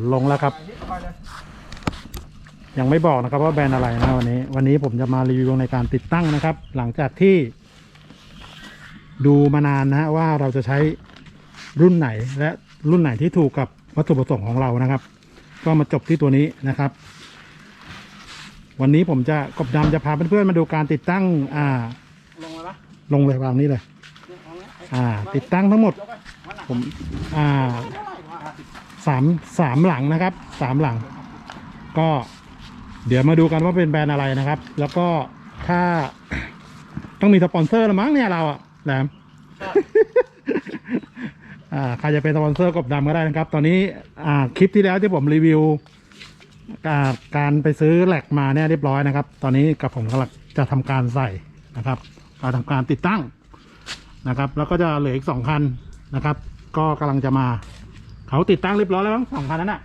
ดลงแล้วครับ ยังไม่บอกนะครับว่าแบรนด์อะไรนะวันนี้ วันนี้ผมจะมารีวิวในการติดตั้งนะครับ หลังจากที่ ดูมานานนะว่าเราจะใช้รุ่นไหนและรุ่นไหนที่ถูกกับวัตถุประสงค์ของเรานะครับ ก็มาจบที่ตัวนี้นะครับ วันนี้ผมจะกบดำจะพาเพื่อนๆมาดูการติดตั้งอ่า ลงเลยปะลงเลยวางนี้เลย อ่า ติดตั้งทั้งหมด ผม อ่า สามสามหลังนะครับสามหลัง ก็เดี๋ยวมาดูกันว่าเป็นแบรนด์อะไรนะครับ แล้วก็ถ้าต้องมีสปอนเซอร์ละมั้งเนี่ยเราอะแหลมอ่าใครจะเป็นสปอนเซอร์กบดำก็ได้นะครับ ตอนนี้อ่าคลิปที่แล้วที่ผมรีวิวอ่าการไปซื้อแหลกมาเนี่ยเรียบร้อยนะครับ ตอนนี้กับผมกำลังจะทำการใส่นะครับการทำการติดตั้งนะครับ แล้วก็จะเหลืออีกสองคันนะครับ ก็กำลังจะมา เขาติดตั้งเรียบร้อยแล้วมั้งสองคันนั้นอะ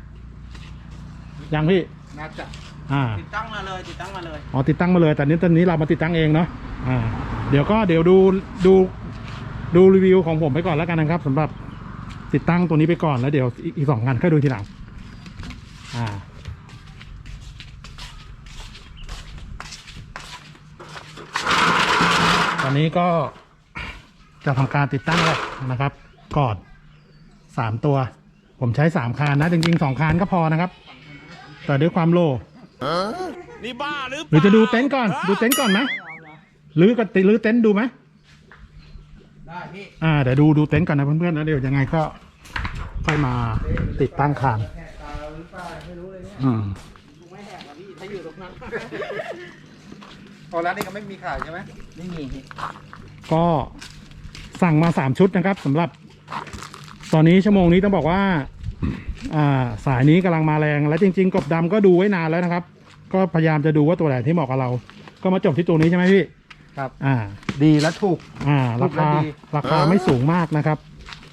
ยังพี่น่าจะอ่า ติดตั้งมาเลยติดตั้งมาเลย อ๋อติดตั้งมาเลยแต่นี้ตอนนี้เรามาติดตั้งเองเนาะอ่า เดี๋ยวก็เดี๋ยวดูดูดูรีวิวของผมไปก่อนแล้วกันนะครับสำหรับติดตั้งตัวนี้ไปก่อนแล้วเดี๋ยวอีกอีกสองงานค่อยดูทีหลัง อ่า ตอนนี้ก็จะทำการติดตั้งแล้วนะครับ ก่อนสามตัว ผมใช้สามคานนะ จริงๆสองคานก็พอนะครับ แต่ด้วยความโลนี่บ้าหรือหรือจะดูเต็นท์ก่อน ดูเต็นท์ก่อนไหมหรือก็ติหรือเต็นท์ดูไหมได้พี่อ่าเดี๋ยวดูดูเต็นท์ก่อนนะเพื่อนๆนะเดี๋ยวยังไงก็ค่อยมาติดตั้งคานแหกตาหรือเปล่าไม่รู้เลยเนี่ยอืมกูไม่แหกหรอกพี่ถ้าอยู่ตรงนั้นตอนร้านนี้ก็ไม่มีขายใช่ไหมไม่มีพี่ก็สั่งมาสามชุดนะครับสำหรับ ตอนนี้ชั่วโมงนี้ต้องบอกว่า อ่า สายนี้กำลังมาแรง และจริง ๆ กบดำก็ดูไว้นานแล้วนะครับ ก็พยายามจะดูว่าตัวไหนที่เหมาะกับเรา ก็มาจบที่ตัวนี้ใช่ไหมพี่ ครับ อ่า ดีและถูก อ่า ราคาถูกและดีราคาไม่สูงมากนะครับ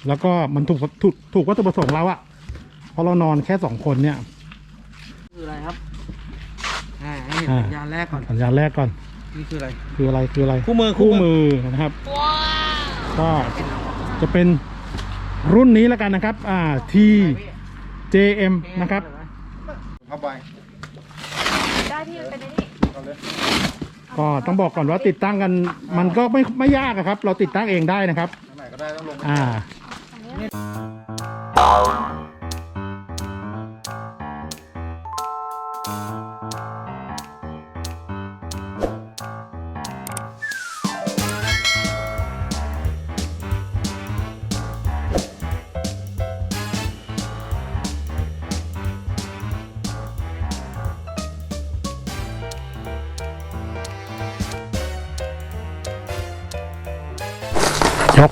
แล้วก็มันถูกถูกถูกวัตถุประสงค์เราอะเพราะเรานอนแค่สองคนเนี่ย คืออะไรครับ อ่าให้เห็นอ่าสัญญาณแรกก่อน สัญญาณแรกก่อน นี่คืออะไร คืออะไร คืออะไร คู่มือ คู่คู่มืมืออนะครับ ก็จะเป็น รุ่นนี้แล้วกันนะครับอ่า T JM นะครับเข้าไปได้พี่มันเป็นไอ้นี่เอาเลยก็ต้องบอกก่อนว่าติดตั้งกันมันก็ไม่ไม่ยากอะครับ เราติดตั้งเองได้นะครับทางไหนก็ได้ต้องลงอ่ายก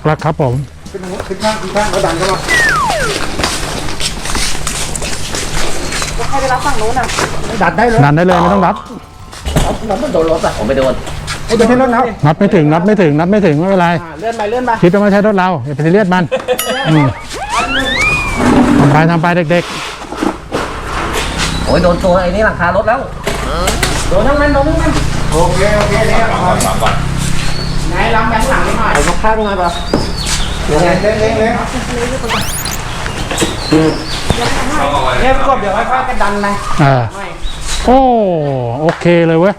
แล้วครับผม ขึ้นขึ้นข้างขึ้นข้างแล้วดันเข้ามาให้ไปรับฝั่งนู้นอะดันได้เลยนันได้เลยไม่ต้องนับผมไม่โดนรถอะผมไม่โดนไอ้เดี๋ยวให้รถแล้วนับไม่ถึงนับไม่ถึงนับไม่ถึงไม่เป็นไรอ่าเลื่อนไปเลื่อนไปคิดว่าไม่ใช่รถเราอย่าไปซีเรียสมันอืมทำไปทำไปเด็กโอ้ยโดนตัวไอ้นี่หลังคารถแล้วโดนทั้งนั้นโดนทั้งนั้นโอเคโอเคเนี่ยเอา ไหนลำแบงค์หลังนิดหน่อยเอาข้างหน่อยป่ะเล่นเล่นเล่นเล่นเนี่ยพี่กบเดี๋ยวค่อยๆกันดันไปๆอ่าไม่โอ้โอเคเลยเว้ย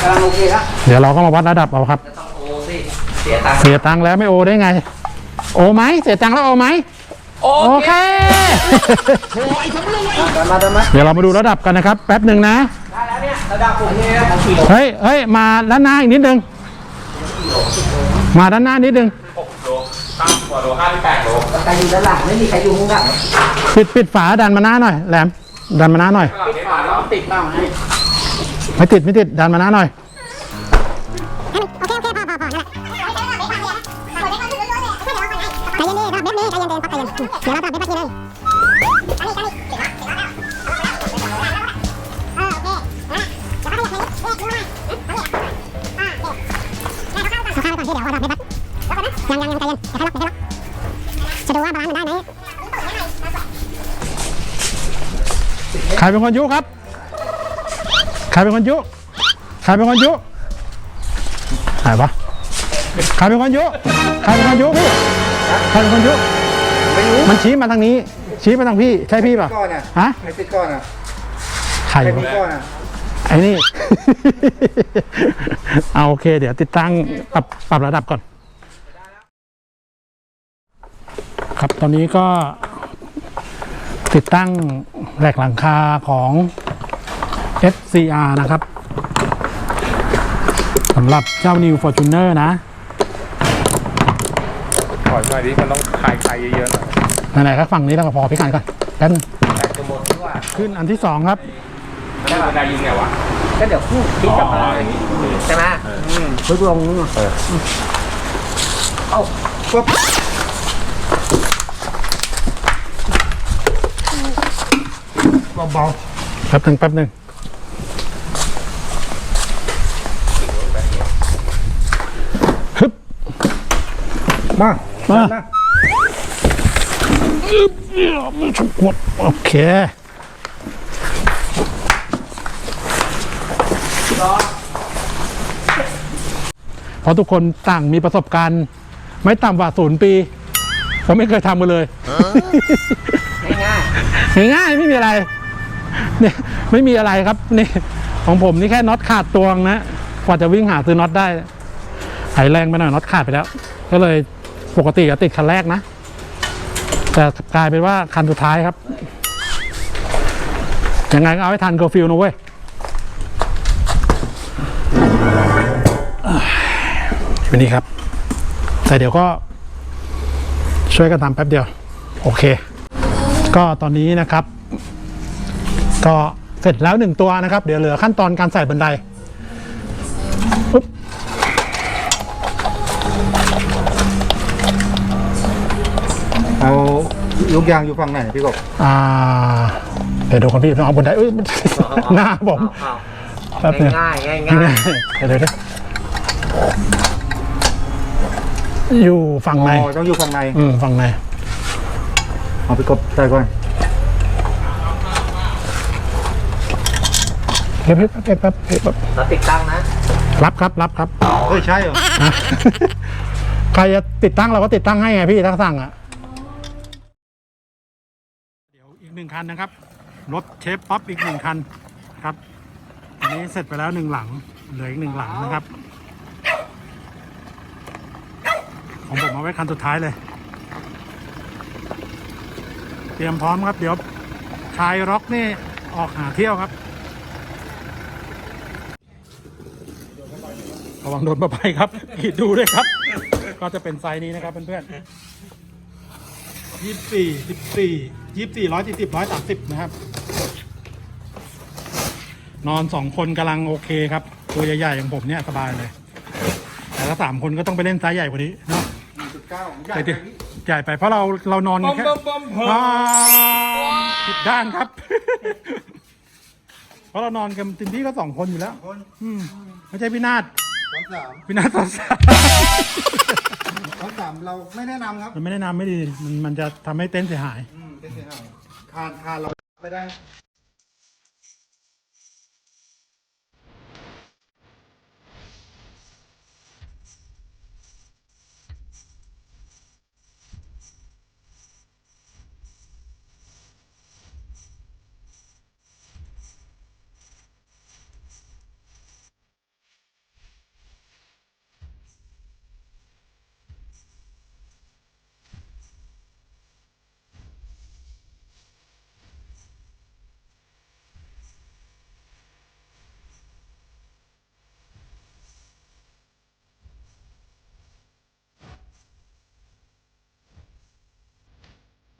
กำลังโอเคแล้วเดี๋ยวเราก็มาวัดระดับเอาครับจะต้องโอสิเสียตังค์เสียตังค์แล้วไม่โอได้ไง โอไหมเสียตังค์แล้วโอไหมโอเคดันมาดันมาเดี๋ยวเรามาดูระดับกันนะครับ แป๊บหนึ่งนะได้แล้วเนี่ยระดับผมเนี่ยผมขี่เฮ้ยเฮ้ยมาด้านหน้าอีกนิดนึง มาด้านหน้านิดนึงแต่ใครอยู่ด้านหลังไม่มีใครอยู่ข้างหลังปิดปิดฝาดันมาหน้าหน่อย แหลม ดันมาหน้าหน่อย ปิดฝาแล้วติดบ้างให้ไม่ติดไม่ติดดันมาหน้าหน่อยใจเย็นๆครับเบบนี้ใจเย็นๆครับใจเย็นเดี๋ยวเราปรับเบบนี้เลย รเป็นคนยุครับ ใครเป็นคนยุ ใครเป็นคนยุหายปะใครเป็นคนยุ ใครเป็นคนยุพี่ ใครเป็นคนยุมันชี้มาทางนี้ผชี้มาทางพี่ ใช่พี่ป่ะก้อนอะฮะไม่ติดก้อนอะใครใครวะมีก้อนอะไอ้นี่ เอาโอเค เดี๋ยวติดตั้งปรับปรับระดับก่อน ครับตอนนี้ก็ ติดตั้งแหลกหลังคาของ SCR นะครับสำหรับเจ้า New Fortuner นะขอหน่อยดิมันต้องคลายคลายเยอะๆหน่อยไหนๆครับฝั่งนี้แล้วก็พอพี่กันก่อนแป๊บนึงแตกจะหมดที่ว่าขึ้นอันที่สองครับแล้วบันไดยิงไงวะก็เดี๋ยวคู่คิดกลับมาใช่ไหมอืมพึ่งลงเอ้า เบาแป๊บหนึ่งแป๊บหนึ่งฮึบๆมามานะอึ๊บเอี่ยมฉุกหมดโอเคเพราะทุกคนต่างมีประสบการณ์ ไม่ต่ำกว่าศูนย์ปีผมไม่เคยทำกันเลย ง่ายง่ายๆไม่มีอะไรเนี่ยไม่มีอะไรครับนี่ของผมนี่แค่น็อตขาดตวงนะกว่าจะวิ่งหาซื้อน็อตได้หายแรงไปหน่อยน็อตขาดไปแล้ว ก็เลยปกติจะติดคันแรกนะ แต่กลายเป็นว่าคันสุดท้ายครับยังไงก็เอาให้ทันเคอร์ฟิวนะเว้ยวันนี้ครับ แต่เดี๋ยวก็ช่วยกันทำแป๊บเดียว โอเค ก็ตอนนี้นะครับ ก็เสร็จแล้วหนึ่งตัวนะครับ เดี๋ยวเหลือขั้นตอนการใส่บันไดปุ๊บเอาลูกยางอยู่ฝั่งไหนพี่กบอ่า เดี๋ยวดูคนพี่เอาบันไดเอ้ยหน้าผมอ้าวแป๊บนึงง่ายง่ายง่ายง่ายเดี๋ยวเดี๋ยวเดี๋ยวอยู่ฝั่งในอ๋อต้องอยู่ฝั่งในอืมฝั่งใน เอาพี่กบใส่ก่อนเดี๋ยวแป๊บแป๊บแป๊บแป๊บแป๊บเราติดตั้งนะ รับครับรับครับ เฮ้ยใช่เหรอ ใครจะติดตั้งเราก็ติดตั้งให้ไงพี่ถ้าสั่งอะ เดี๋ยวอีกหนึ่งคันนะครับ รถเชฟป๊อปอีกหนึ่งคันครับ อันนี้เสร็จไปแล้วหนึ่งหลัง เหลืออีกหนึ่งหลังนะครับ ของผมเอาไว้คันสุดท้ายเลย เตรียมพร้อมครับ เดี๋ยวชายร็อกนี่ออกหาเที่ยวครับ ระวังโดนประภัยครับขีดดูด้วยครับ ก็จะเป็นไซส์นี้นะครับเพื่อนๆยี่สี่สิบสี่ยี่สี่ร้อยสี่สิบร้อยสามสิบนะครับ นอนสองคนกำลังโอเคครับ ตัวใหญ่ๆอย่างผมเนี่ยสบายเลย แต่ถ้าสามคนก็ต้องไปเล่นไซส์ใหญ่กว่านี้เนาะจุดเก้าใหญ่แต่ไปเดี๋ยว ใหญ่ไปเพราะเราเรานอนกันแค่อ่าผิดด้านครับ เพราะเรานอนกันเต็มที่ก็สองคนอยู่แล้ว คนอืมไม่ใช่พี่นาฏสองสามพี่นาฏสอนสามสองสามเราไม่แนะนำครับ มันไม่ได้นำไม่ดี มันมันจะทำให้เต็นท์เสียหาย อืมเป็นเสียหายคานคานเราไปได้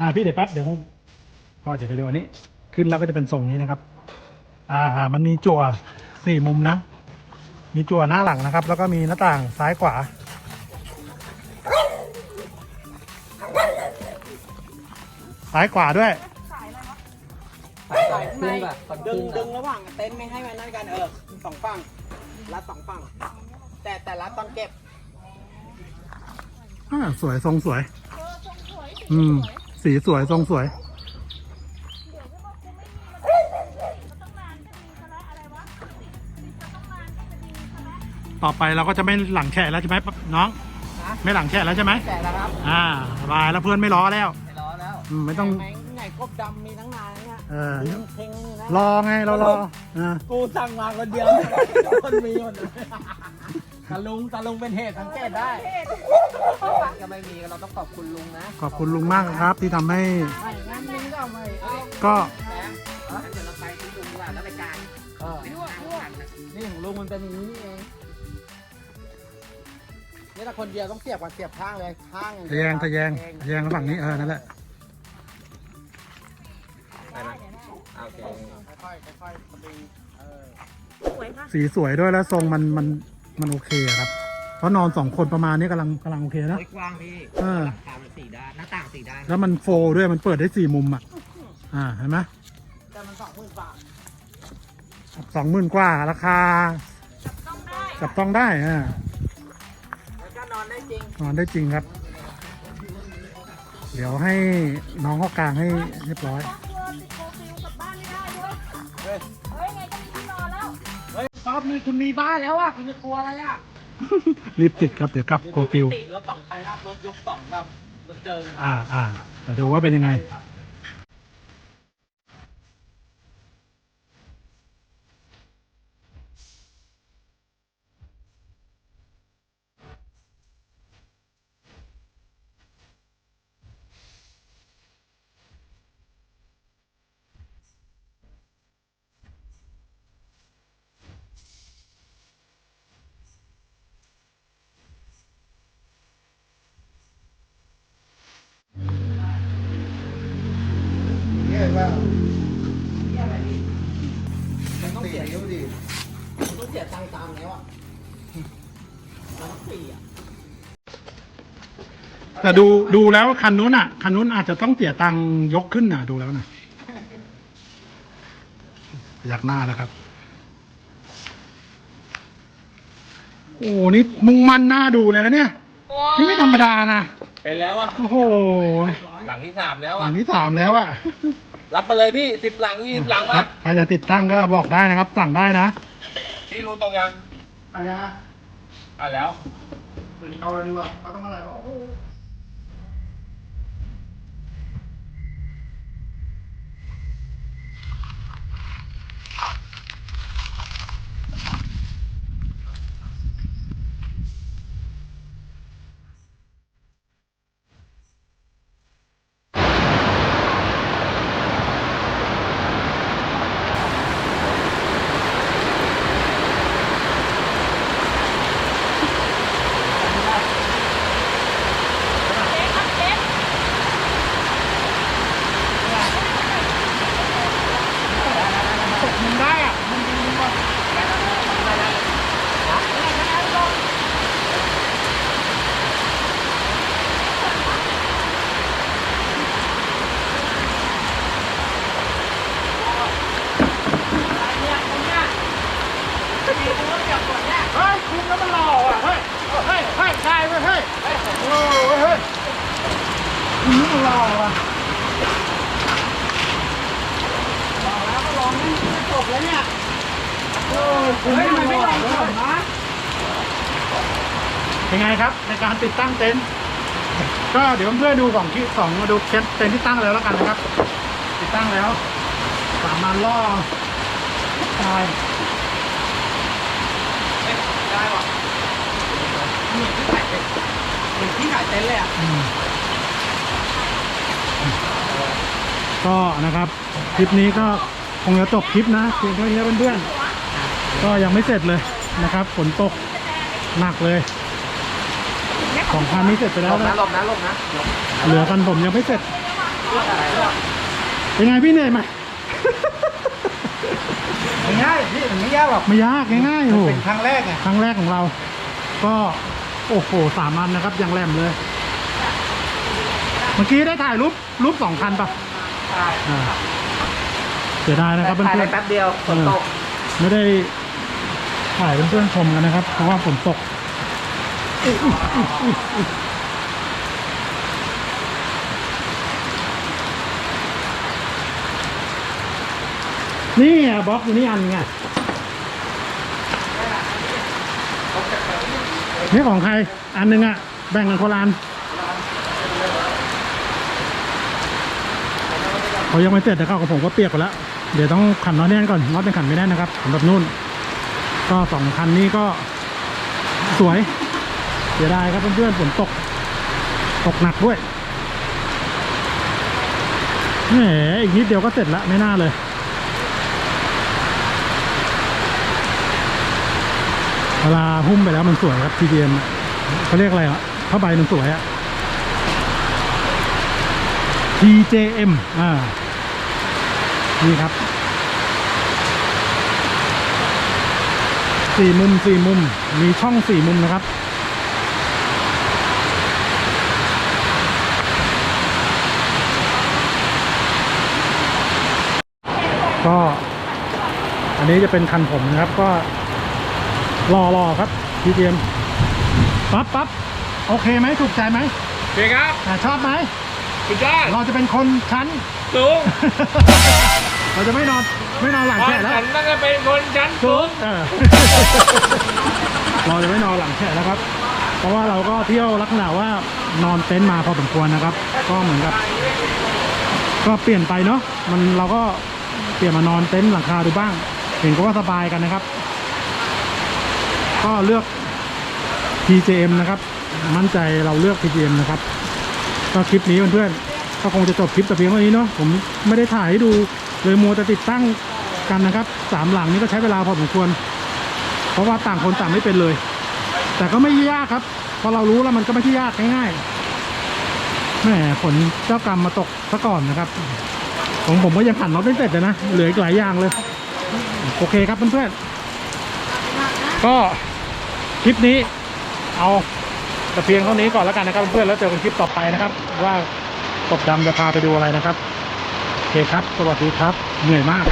อ่าพี่เดี๋ยวแป๊บเดี๋ยวผมก็จะเร็วๆอันนี้ ขึ้นแล้วก็จะเป็นทรงนี้นะครับ อ่ามันมีจั่วสี่มุมนะ มีจั่วหน้าหลังนะครับ แล้วก็มีหน้าต่างซ้ายขวา ซ้ายขวาด้วยขึ้นป่ะตอนดึขึ้งนดึอะงระหว่างเต็นท์ไม่ให้มันนั่นกันเออสองฝั่งรัดสองฝั่ง แต่แต่รัดตอนเก็บ อ่าสวยทรงสวย อืม สีสวย ทรงสวย ต่อไปเราก็จะไม่หลังแฉะแล้วใช่ไหมน้อง ไม่หลังแฉะแล้วใช่ไหมแต่ละครับ อ่าสบายแล้วเพื่อนไม่ล้อแล้ว ไม่ล้อแล้วอืมไม่ต้องไหนไหนกบดำมีทั้งนานเนี่ยเออเพลงนี้นะรอไงเรารออ่ากูสั่งมาคนเดียวคนมีหมดเลย ตะลุงตะลุงเป็นเหตุสังเกตได้ก็ไม่มีเราต้องขอบคุณลุงนะขอบคุณลุงมากครับที่ทำให้ไม่งั้นมึงก็ไม่เอาก็แบงค์งั้นเดี๋ยวเราไปที่ลุงดีกว่าแล้วไปกลางเออไปกลางกันนะนี่ของลุงมันเป็นอย่างนี้เองนี่ถ้าคนเดียวต้องเสียบกันเสียบข้างเลยข้างอางทะเดีแยวงทะแยงทะแยงฝั่งนี้เออนั่นแหละได้ไหมโอเคค่อยๆค่อยๆสปริงเออสีสวยด้วยแล้วทรงมันมัน มันโอเคอะครับ เพราะนอนสองคนประมาณนี้กำลังกำลังโอเคนะ โอ้ยกว้างพี่เออตามสี่ด้านหน้าต่างสี่ด้านแล้วมันโฟล์ด้วยมันเปิดได้สี่มุมอะ อ่าเห็นไหมแต่มันสองหมื่นบาทสองหมื่นกว่าราคาจับต้องได้อ่า แล้วก็นอนได้จริง นอนได้จริงครับ เดี๋ยวให้น้องเขากลางให้เรียบร้อย รอบนี้คุณมีบ้านแล้วอะคุณจะกลัวอะไรอะรีบติดครับเดี๋ยวกลับโกฟิลติดรถสองไปครับรถยกสองแบบรถเจออ่าอ่าแต่ดูว่าเป็นยังไง แต่ดูดูแล้วคันนู้นอะ คันนู้นอาจจะต้องเสียตังค์ยกขึ้นน่ะ ดูแล้วนะอยากหน้าแล้วครับ โอ้นี่มุ่งมั่นหน้าดูเลยนะเนี่ย นี่ไม่ธรรมดานะเป็นแล้วอะ โอ้โหหลังที่สามแล้วอัอะนที่สามแล้วอะรับไปเลยพี่สิบหลังยี่สิบหลังคมารับใครจะติดตั้งก็บอกได้นะครับ สั่งได้นะพี่รู้ตรงยัง อะไรนะอะแล้ว เอาอะไรดีวะเอาต้องอะไรวะมันได้อะมันมันมัน เฮ้ยคุณแล้วมันหล่ออะ เฮ้ย เฮ้ย เฮ้ยใช่เว้ยเฮ้ยโอ้เฮ้ย คุณนี่มันหล่ออะจบแล้วเนี่ยโอ้ยคุณเฮ้ยนี่มัมันนไม่หล่ลองจบนะเป็นไงครับในการติดตั้งเต็นท์ก็เดี๋ยวเพื่อนๆดูของที่สองมาดูเคสเต็นท์ที่ตั้งแล้วแล้วกันนะครับ ติดตั้งแล้วสามารถล่อตายได้ป่ะเหมือนที่ขายเต็นท์เหมือนที่ขายเต็นท์เลยอะ อืม ก็นะครับคลิปนี้ก็คงจะจบคลิปนะเพียงเท่านี้เพื่อนๆก็ยังไม่เสร็จเลยนะครับฝนตกหนักเลยสองคันนี้เสร็จไปหแล้ลวบนะนะหลบนะหลบนะเหลือกันผมยังไม่เสร็จเป็นไงพี่เหนื่อยไหมไม่ง่ายพี่มันไม่ยากหรอกไม่ยากง่ายๆโอ้โหเป็นครั้งแรกไงครั้งแรกของเรา ก็โอ้โหสามอันนะครับยังแหลมเลย เมื่อกี้ได้ถ่ายรูปรูปสองคันปะ อ่าเสียดายนะครับเพื่ถ่ายอได้นแป๊บเดียวฝนตกๆไม่ได้ถ่ายเพื่อนๆชมกันนะครับ เพราะว่าฝนตกอุ๊ยอุ๊ยอุ๊ยอุ๊ยอุ๊ยนี่ไงบล็อกอยู่นี่อันไงนี่ของใคร อันหนึ่งอะแบ่งกันคนละอัน เขายังไม่เสร็จนะครับของผมก็เปียกไปแล้ว เดี๋ยวต้องขันน็อตแน่นก่อนน็อตเป็นขันไม่แน่นนะครับสำหรับนุ่น ก็สองคันนี้ก็สวยเสียดายครับเพื่อนๆฝนตก ตกหนักด้วยแหมอีกนิดเดียวก็เสร็จแล้วไม่น่าเลยเวลาหุ้มไปแล้วมันสวยครับ TDM อะเขาเรียกอะไรอะผ้าใบมันสวยอะ TJM อ่า นี่ครับ สี่มุมสี่มุม มีช่องสี่มุมนะครับ ก็ อันนี้จะเป็นคันผมนะครับ ก็รอรอครับ TDM ปั๊บปั๊บโอเคไหมถูกใจไหมโอเคครับ อ่าชอบไหม สุดยอดเราจะเป็นคนชั้นสูงเราจะไม่นอนไม่นอนหลังพอแฉะแล้วฉันน่าจะเป็นคนชั้นสูง เออเราจะไม่นอนหลังแฉะแล้วครับ เพราะว่าเราก็เที่ยวลักษณะว่านอนเต็นท์มาพอสมควรนะครับ ก็เหมือนกับ ก็เปลี่ยนไปเนาะมันเราก็เปลี่ยนมานอนเต็นท์หลังคาดูบ้าง เห็นก็ว่าสบายกันนะครับ ก็เลือก TJM นะครับ มั่นใจเราเลือก TJM นะครับ ก็คลิปนี้เพื่อนๆ ก็คงจะจบคลิปแต่เพียงเท่านี้เนาะผมไม่ได้ถ่ายให้ดูเลยมัวแต่ติดตั้งกันนะครับสามหลังนี้ก็ใช้เวลาพอสมควร เพราะว่าต่างคนต่างไม่เป็นเลย แต่ก็ไม่ยากครับ พอเรารู้แล้วมันก็ไม่ใช่ยากง่ายๆแหมผลเจ้ากรรมมาตกซะก่อนนะครับของผมก็ยังขันน็อตไม่เสร็จเลยนะเหลืออีกหลายอย่างเลย โอเคครับเพื่อนๆก็คลิปนี้เอาแต่เพียงเท่านี้ก่อนแล้วกันนะครับเพื่อนๆแล้วเจอกันคลิปต่อไปนะครับว่า ตบดำจะพาไปดูอะไรนะครับโอเคครับ สวัสดีครับ เหนื่อยมาก